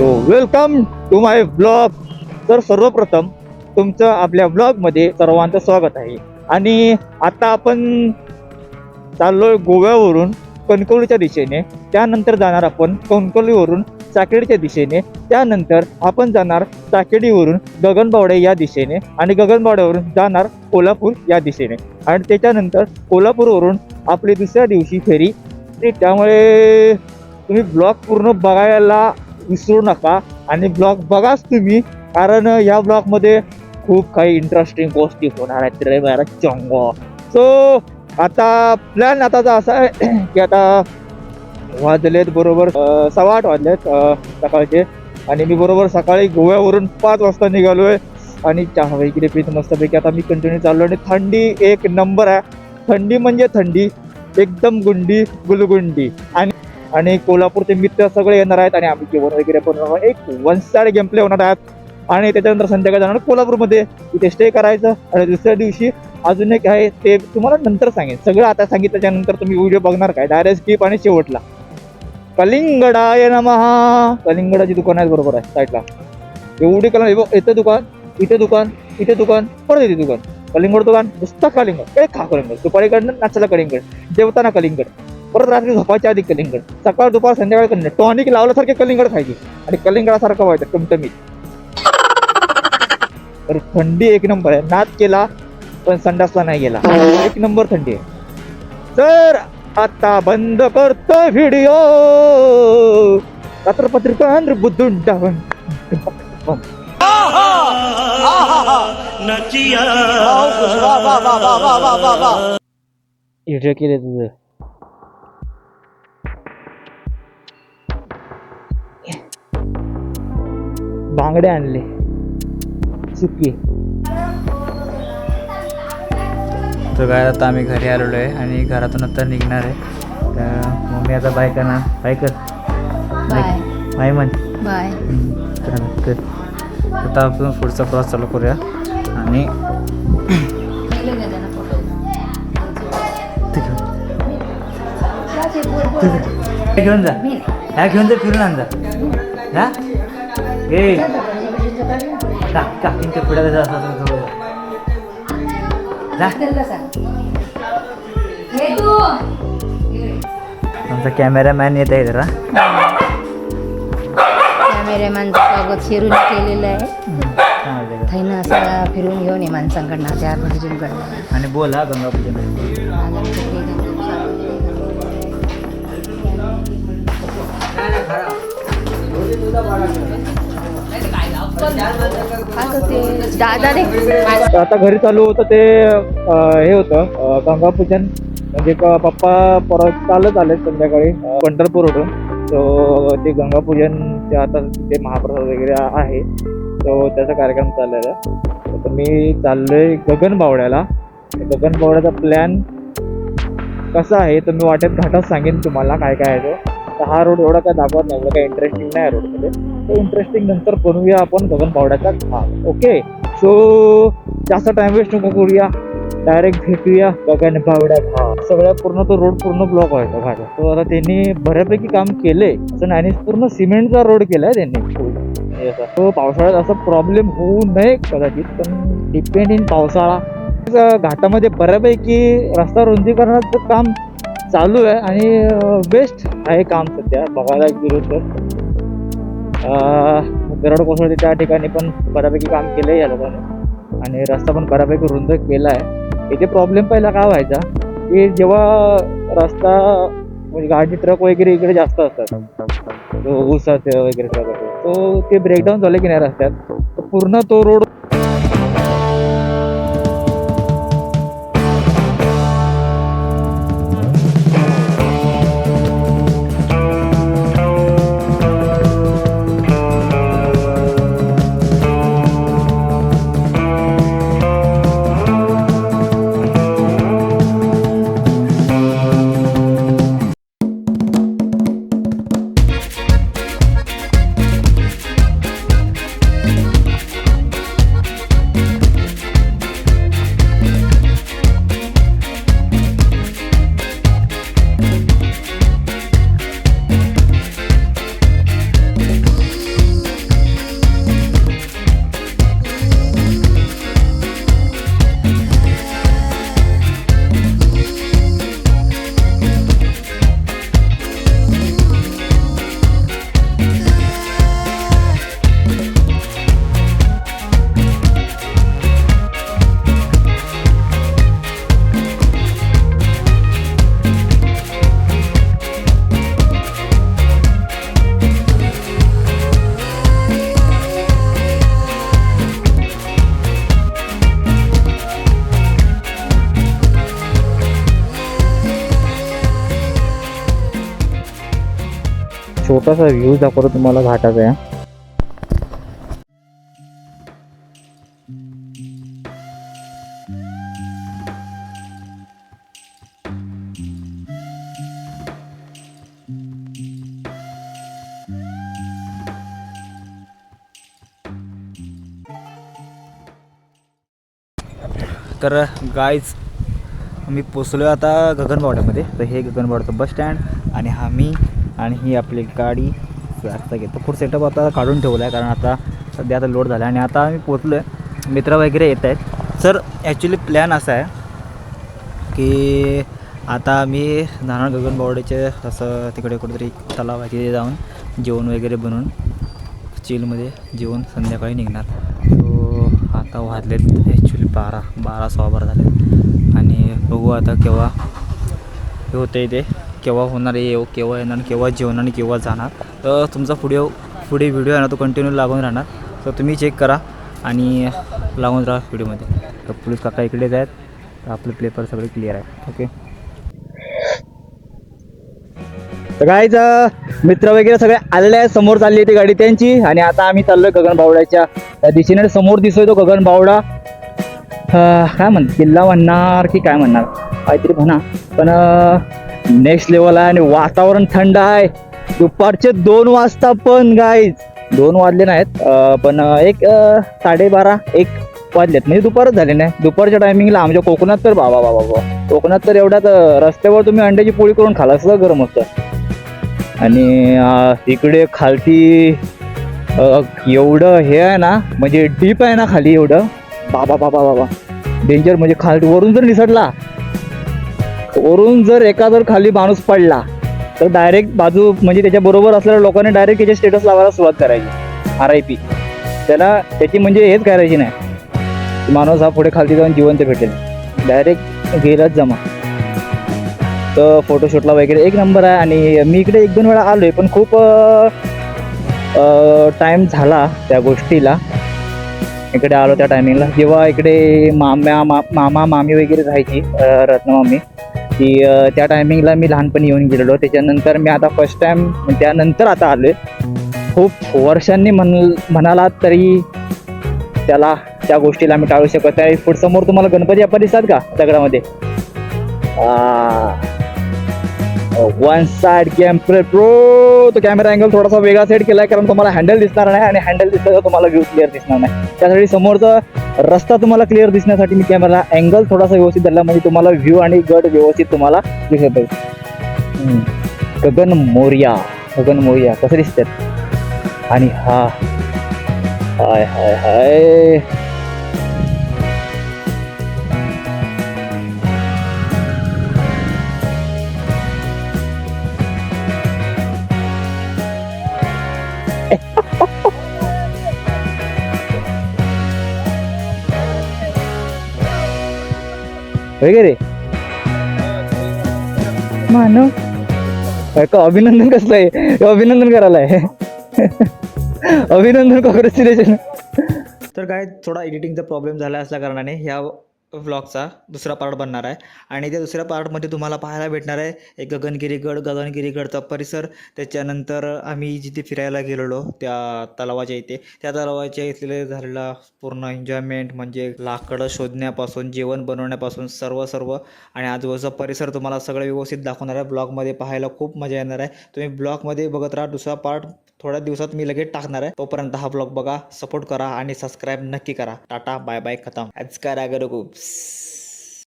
So welcome to my blog तर सर्वप्रथम तुमचं आपल्या ब्लॉगमध्ये सर्वांचं स्वागत आहे. आणि आता आपण चाललोय गोव्यावरून कणकवलीच्या दिशेने. त्यानंतर जाणार आपण कणकवलीवरून चाकडीच्या दिशेने. त्यानंतर आपण जाणार चाकेडीवरून गगनबावडे या दिशेने आणि गगनबावड्यावरून जाणार कोल्हापूर या दिशेने. आणि त्याच्यानंतर कोल्हापूरवरून आपली दुसऱ्या दिवशी फेरी. त्यामुळे तुम्ही ब्लॉग पूर्ण बघायला विसरू नका. आणि ब्लॉग बघाच तुम्ही कारण या ब्लॉगमध्ये खूप काही इंटरेस्टिंग गोष्टी होणार आहेत रे माझा चंग. सो आता प्लॅन आताचा असा आहे की आता वाजलेत बरोबर सव्वा आठ वाजलेत सकाळचे. आणि मी बरोबर सकाळी गोव्यावरून पाच वाजता निघालोय. आणि चहा वगैरे पीत मस्तपैकी आता मी कंटिन्यू चाललो आणि थंडी एक नंबर आहे. थंडी म्हणजे थंडी. एकदम गुंडी गुलगुंडी. आणि आणि कोल्हापूरचे मित्र सगळे येणार आहेत आणि आम्ही जेवण वगैरे पण एक वन साइड गेम प्ले होणार आहेत आणि त्याच्यानंतर संध्याकाळी जाणार कोल्हापूरमध्ये. तिथे स्टे करायचं आणि दुसऱ्या दिवशी अजून एक आहे ते तुम्हाला नंतर सांगेन. सगळं आता सांगितल्याच्या नंतर तुम्ही व्हिडिओ बघणार काय. डायरेक्ट स्किप आणि शेवटला. कलिंगडाय नमहा कलिंगडाची दुकान आहेत बरोबर आहे साईडला एवढी कला इथे दुकान इथे दुकान इथे दुकान परत इथे दुकान. कलिंगड दुकान नुसतं कलिंगड. काय खा कलिंगड. दुपारी कडनं कलिंगड. जेवताना कलिंगड. परत रात्री झोपायच्या आधी कलिंगड. सकाळ दुपार संध्याकाळी कलिंगड. टॉनिक लावल्यासारखे कलिंगड खायची. आणि कलिंगडासारखं व्हायचं टमटमीत. तर थंडी एक नंबर आहे. नाच केला पण संडासला नाही गेला. एक नंबर थंडी आहे. तर आता बंद करतो व्हिडिओ रात्रपत्रिका बुद्धून टाकून व्हिडिओ केले तुझं. बांगडे आणले. सुकी. तर काय आता आम्ही घरी आलेलो आहे आणि घरातून आता निघणार आहे. तर मम्मी आता बाय करणार. बाय कर. बाय म्हण. बाय कर. आता आपण पुढचा प्रवास चालू करूया. आणि घेऊन हे जा ह्या घेऊन जा फिरून आण जा. हा? ए. का काकींच्या पुढे जा असं थोडं. जा. आमचा कॅमेरामॅन येत आहे जरा. कॅमेरामॅनचं स्वागत शिरून केलेलं आहे? थैनं असं फिरून घेऊन ये माणसांकडनं चार पद्धतींकडनं आणि बोला गंगापूजन दादा रे आता घरी चालू होतं ते हे होतं गंगापूजन. म्हणजे पप्पा परत चालत आले संध्याकाळी पंढरपूरवरून तो ते गंगापूजन ते आता तिथे महाप्रसाद वगैरे आहे तो त्याचा कार्यक्रम चाललेला. आहे तर मी चाललोय गगनबावड्याला गगनबावड्याचा प्लॅन कसा आहे तर मी वाटेत घाटात सांगेन तुम्हाला काय काय आहे तो. तर हा रोड एवढा काय दाखवत नाही एवढा काय इंटरेस्टिंग नाही रोडमध्ये ते इंटरेस्टिंग नंतर बनवूया आपण गगनबावड्याचा भाग ओके सो जास्त टाइम वेस्ट नको करूया. डायरेक्ट भेटूया गगन पावड्या भाग सगळ्या पूर्ण तो रोड पूर्ण ब्लॉक व्हायचा घाट तो आता त्यांनी बऱ्यापैकी काम केले. असं नाही पूर्ण सिमेंटचा रोड केलाय त्यांनी. तो पावसाळ्यात असा प्रॉब्लेम होऊ नये कदाचित पण डिपेंड इन पावसाळा. घाटामध्ये बऱ्यापैकी रस्ता रुंदीकरणाचं काम चालू आहे आणि बेस्ट आहे काम सध्या. बघायला गेलो तर. अं, गरड कोसळते त्या ठिकाणी पण बऱ्यापैकी काम केलं आहे या लोकांनी. आणि रस्ता पण बऱ्यापैकी रुंद केला आहे इथे प्रॉब्लेम पहिला काय व्हायचा की जेव्हा रस्ता म्हणजे गाडी ट्रक वगैरे इकडे जास्त असतात ऊसाचे वगैरे ट्रक वगैरे तो ते ब्रेकडाऊन झाले की नाही रस्त्यात पूर्ण तो रोड छोटासा व्ह्यू दाखवतो तुम्हाला घाटाचा या. तर गाईज मी पोचलो आता गगनबावड्यामध्ये. तर हे गगनबावड्याचं बस स्टँड आणि हा मी आणि ही आपली गाडी जास्त घेतो. फूड सेटअप आता काढून ठेवलं आहे कारण आता सध्या आता लोड झाला आहे आणि आता आम्ही पोचलो आहे मित्र वगैरे येत आहेत. सर ॲक्च्युली प्लॅन असा आहे की आता मी जाणार गगनबावडेचे असं तिकडे कुठेतरी तलाव आहे तिथे जाऊन जेवण वगैरे बनवून चिलमध्ये जेवण संध्याकाळी निघणार. सो आता वाजलेत ॲक्च्युली बारा बारा सव्वा बारा झाले आणि बघू आता केव्हा हे होतं आहे ते. केव्हा होणार आहे येऊ केव्हा येणार केव्हा जेवण आणि केव्हा जाणार. तर तुमचा पुढे पुढे व्हिडिओ आहे ना तो कंटिन्यू लागून राहणार. तर तुम्ही चेक करा आणि लागून राहा व्हिडिओमध्ये तर पोलीस काका इकडेच आहेत तर आपले पेपर सगळे क्लिअर आहे. ओके तर काहीच मित्र वगैरे सगळे आलेले आहेत. समोर चालली ती गाडी त्यांची. आणि आता आम्ही चाललोय गगन बावड्याच्या त्या दिशेने. समोर दिसतोय तो गगन बावडा. काय म्हण किल्ला म्हणणार की काय म्हणणार? काहीतरी म्हणा. पण नेक्स्ट लेवल आहे आणि वातावरण थंड आहे. दुपारचे दोन वाजता पण गाईज दोन वाजले नाहीत पण एक साडेबारा एक वाजलेत. म्हणजे दुपारच झाले नाही. दुपारच्या टायमिंगला आमच्या कोकणात तर बाबा बाबा बाबा. कोकणात तर एवढ्यात रस्त्यावर तुम्ही अंड्याची पोळी करून खाला सुद्धा गरम असतं आणि तिकडे इकडे खालती एवढं हे आहे ना म्हणजे डीप आहे ना खाली एवढं. बाबा बाबा बाबा. डेंजर म्हणजे खाल वरून जर निसटला वरून जर एका जर खाली माणूस पडला तर डायरेक्ट बाजू म्हणजे त्याच्या बरोबर असलेल्या लोकांनी डायरेक्ट त्याचे स्टेटस लावायला सुरुवात करायची आर आय पी त्याला त्याची म्हणजे हेच करायची नाही. माणूस हा पुढे खालती जाऊन जिवंत भेटेल. डायरेक्ट गेलाच जमा. तर फोटोशूटला वगैरे एक नंबर आहे आणि मी इकडे एक दोन वेळा आलो आहे पण खूप टाईम झाला त्या गोष्टीला. इकडे आलो त्या टायमिंगला जेव्हा इकडे माम्या मा मामा मामी वगैरे राहायची रत्नमामी की त्या टायमिंगला मी लहानपणी येऊन गेलेलो. त्याच्यानंतर मी आता फर्स्ट टाइम त्यानंतर आता आलोय. खूप वर्षांनी म्हण म्हणालात तरी त्याला त्या गोष्टीला मी टाळू शकत आहे पुढसमोर तुम्हाला गणपती आपण दिसतात का दगडामध्ये? वन साइड कॅम्प्रे प्रो तो कॅमेरा अँगल थोडासा वेगळा सेट केलाय कारण तुम्हाला हँडल दिसणार नाही आणि हँडल दिसलं तर तुम्हाला व्ह्यू क्लिअर दिसणार नाही. त्यासाठी समोरचा रस्ता तुम्हाला क्लिअर दिसण्यासाठी मी कॅमेरा अँगल थोडासा व्यवस्थित दिला म्हणजे तुम्हाला व्ह्यू आणि गट व्यवस्थित तुम्हाला दिसत आहे. गगन मोर्या गगन मोर्या कसं दिसतात आणि हा. हाय हाय हाय. वगैरे मानव. काय का अभिनंदन कसलं आहे अभिनंदन करायला आहे अभिनंदन कॉंग्रॅच्युलेशन तर काय थोडा एडिटिंगचा प्रॉब्लेम झाला असल्या कारणाने ह्या व्लॉगचा दुसरा पार्ट बनणार आहे. आणि त्या दुसऱ्या पार्टमध्ये तुम्हाला पाहायला भेटणार आहे एक गगनगिरीगड गगनगिरीगडचा परिसर. त्याच्यानंतर आम्ही जिथे फिरायला गेलेलो त्या तलावाच्या इथे. त्या तलावाच्या इथले झालेला पूर्ण एन्जॉयमेंट म्हणजे लाकडं शोधण्यापासून जेवण बनवण्यापासून सर्व सर्व. आणि आजूबाजूचा परिसर तुम्हाला सगळं व्यवस्थित दाखवणार आहे. ब्लॉगमध्ये पाहायला खूप मजा येणार आहे. तुम्ही ब्लॉगमध्ये बघत राहा. दुसरा पार्ट थोड्या दिवसात मी लगेच टाकणार आहे. तोपर्यंत हा ब्लॉग बघा सपोर्ट करा आणि सबस्क्राईब नक्की करा. टाटा बाय बाय खतम. आज काय रागर